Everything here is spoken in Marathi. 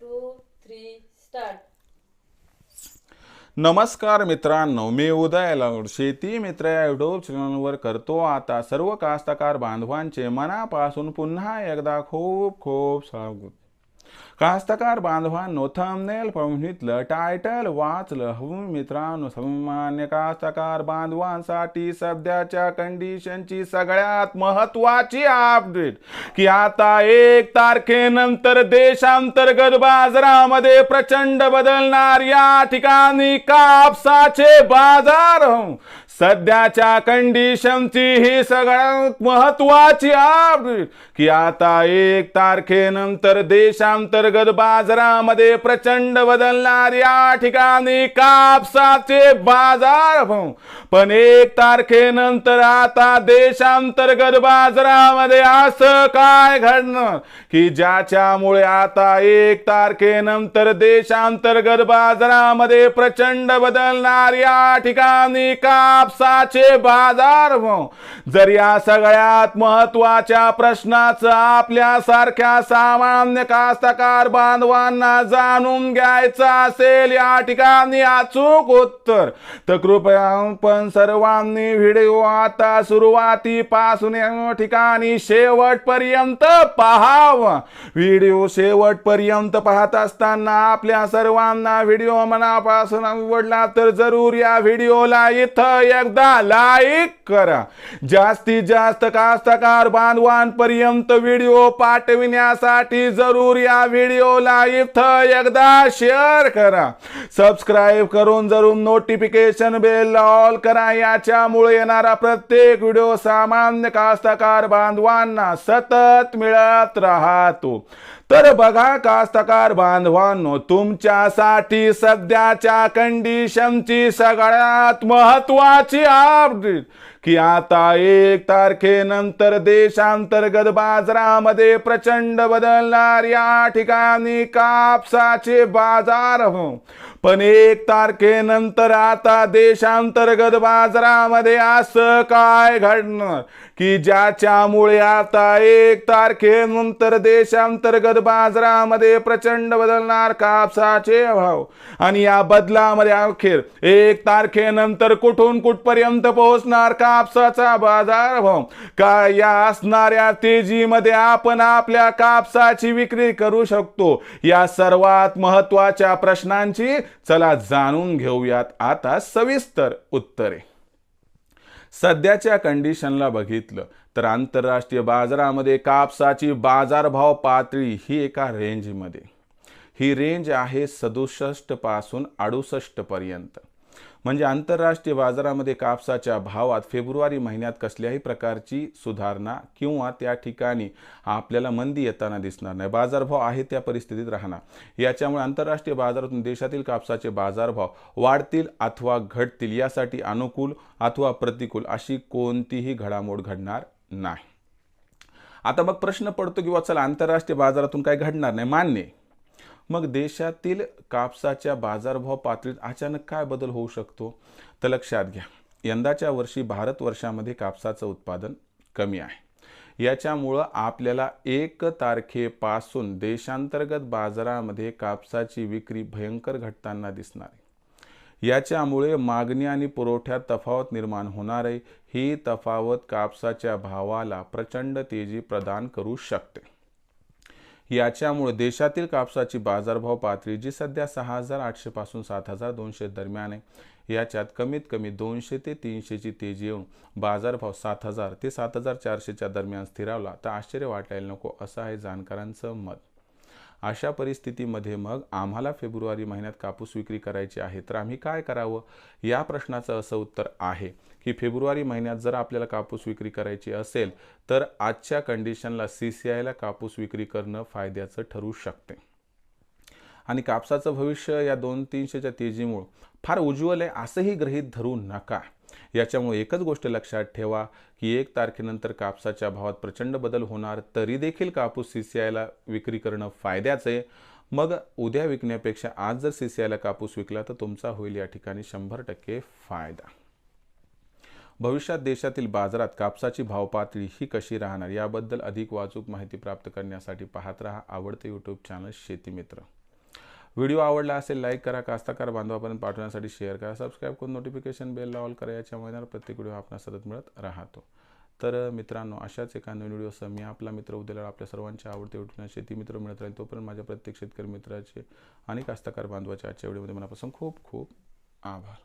टू थ्री स्टार्ट नमस्कार मित्रांनो मी उदय लाऊड. शेती मित्र या युट्यूब चॅनलवर करतो आता सर्व कास्तकार बांधवांचे मनापासून पुन्हा एकदा खूप खूप स्वागत. कास्तकार बांधवांनो थंबनेल पाहुणीतलं टायटल वाचलं. हवं मित्रांनो सामान्य कास्तकार बांधवांसाठी सध्याच्या कंडिशनची सगळ्यात महत्वाची अपडेट की आता एक तारखेनंतर देशांतर्गत बाजारामध्ये प्रचंड बदलणार या ठिकाणी कापसाचे बाजार. सध्याच्या कंडिशनची ही सगळ्यात महत्वाची अपडेट की आता एक तारखेनंतर देशांतर्गत बाजारामध्ये प्रचंड बदलणार या ठिकाणी कापसाचे बाजार हो. पण एक तारखेनंतर आता देशांतर्गत बाजारामध्ये असं काय घडणार की ज्याच्यामुळे आता एक तारखेनंतर देशांतर्गत बाजारामध्ये प्रचंड बदलणार या ठिकाणी कापसाचे बाजार हो. जर या सगळ्यात महत्त्वाच्या प्रश्नाचं आपल्या सारख्या सामान्य कास्तकार बांधवांना जाणून घ्यायचं असेल या ठिकाणी अचूक उत्तर तर कृपया पण सर्वांनी व्हिडिओ आता सुरुवातीपासून या ठिकाणी शेवटपर्यंत पाहावा व्हिडिओ शेवटपर्यंत पाहत असताना आपल्या सर्वांना व्हिडिओ मनापासून आवडला तर जरूर या व्हिडिओला इथं एकदा लाईक करा. जास्तीत जास्त कास्तकार बांधवांपर्यंत व्हिडिओ पाठविण्यासाठी जरूर या व्हिडिओला इथं एकदा शेअर करा. सबस्क्राईब करून जरूर नोटिफिकेशन बेल ऑल करा. याच्यामुळे येणारा प्रत्येक व्हिडिओ सामान्य कास्तकार बांधवांना सतत मिळत राहतो. तर बघा कास्तकार बांधवांनो तुमच्यासाठी सध्याच्या कंडिशनची सगळ्यात महत्वाची अपडेट की आता एक तारखेनंतर देशांतर्गत बाजारामध्ये प्रचंड बदलणार या ठिकाणी कापसाचे बाजार हो. पण एक तारखेनंतर आता देशांतर्गत बाजारामध्ये असं काय घडणार? की ज्याच्यामुळे आता एक तारखेनंतर देशांतर्गत बाजारामध्ये प्रचंड बदलणार कापसाचे भाव? आणि या बदलामध्ये अखेर एक तारखेनंतर कुठून कुठपर्यंत पोहोचणार का कापसाचा बाजार भाव का या असणाऱ्या तेजीमध्ये आपण आपल्या कापसाची विक्री करू शकतो. या सर्वात महत्त्वाच्या प्रश्नांची चला जाणून घेऊयात आता सविस्तर उत्तरे. सध्याच्या कंडिशनला बघितलं तर आंतरराष्ट्रीय बाजारामध्ये कापसाची बाजारभाव पातळी ही एका रेंजमध्ये ही रेंज आहे सदुसष्टपासून अडुसष्ट पर्यंत. म्हणजे आंतरराष्ट्रीय बाजारामध्ये कापसाच्या भावात फेब्रुवारी महिन्यात कसल्याही प्रकारची सुधारणा किंवा त्या ठिकाणी आपल्याला मंदी येताना दिसणार नाही. बाजारभाव आहे त्या परिस्थितीत राहणार. याच्यामुळे आंतरराष्ट्रीय बाजारातून देशातील कापसाचे बाजारभाव वाढतील अथवा घटतील यासाठी अनुकूल अथवा प्रतिकूल अशी कोणतीही घडामोड घडणार नाही. आता मग प्रश्न पडतो की वा चला आंतरराष्ट्रीय बाजारातून काय घडणार नाही. मान्य मग देशातील कापसाच्या बाजारभाव पातळीत अचानक काय बदल होऊ शकतो? तर लक्षात घ्या यंदाच्या वर्षी भारत वर्षामध्ये कापसाचं उत्पादन कमी आहे. याच्यामुळं आपल्याला एक तारखेपासून देशांतर्गत बाजारामध्ये कापसाची विक्री भयंकर घटताना दिसणार आहे. याच्यामुळे मागणी आणि पुरवठ्यात तफावत निर्माण होणार आहे. ही तफावत कापसाच्या भावाला प्रचंड तेजी प्रदान करू शकते. याच्यामुळे देशातील कापसाची बाजारभाव पातळी जी सध्या सहा हजार आठशे पासून सात हजार दोनशे दरम्यान आहे याच्यात कमीत कमी दोनशे ते तीनशेची तेजी येऊन बाजारभाव सात हजार ते सात हजार चारशेच्या दरम्यान स्थिरावला. तर आश्चर्य वाटायला नको असं आहे जाणकारांचं मत. अशा परिस्थितीमध्ये मग आम्हाला फेब्रुवारी महिन्यात कापूस विक्री करायची आहे तर आम्ही काय करावं? या प्रश्नाचं असं उत्तर आहे की फेब्रुवारी महिन्यात जर आपल्याला कापूस विक्री करायची असेल तर आजच्या कंडिशनला सी सी आयला कापूस विक्री करणं फायद्याचं ठरू शकते. आणि कापसाचं भविष्य या दोन तीनशेच्या तेजीमुळं फार उज्ज्वल आहे असंही गृहीत धरू नका. याच्यामुळे एकच गोष्ट लक्षात ठेवा की एक तारखेनंतर कापसाच्या भावात प्रचंड बदल होणार तरी देखील कापूस सी सी आयला विक्री करणं फायद्याचं आहे. मग उद्या विकण्यापेक्षा आज जर सी सी आयला कापूस विकला तर तुमचा होईल या ठिकाणी शंभर टक्के फायदा. भविष्यात देशातील बाजारात कापसाची भावपातळी ही कशी राहणार याबद्दल अधिक वाचूक माहिती प्राप्त करण्यासाठी पाहत रहा आवडते यूट्यूब चॅनल शेतीमित्र व्हिडिओ आवडला असेल लाईक करा कास्ताकार बांधवापर्यंत पाठवण्यासाठी शेअर करा. सबस्क्राईब करून नोटिफिकेशन बेल ऑल करा. याच्यामुळे प्रत्येक व्हिडिओ आपण सतत मिळत राहतो. तर मित्रांनो अशाच एका नवीन व्हिडिओसह मी आपला मित्र उद्याला आपल्या सर्वांच्या आवडते उठून शेती मित्र मिळत राहील तोपर्यंत माझ्या प्रत्येक शेतकरी मित्राचे आणि कास्तकार बांधवाच्या आजच्या व्हिडिओमध्ये मनापासून खूप खूप आभार.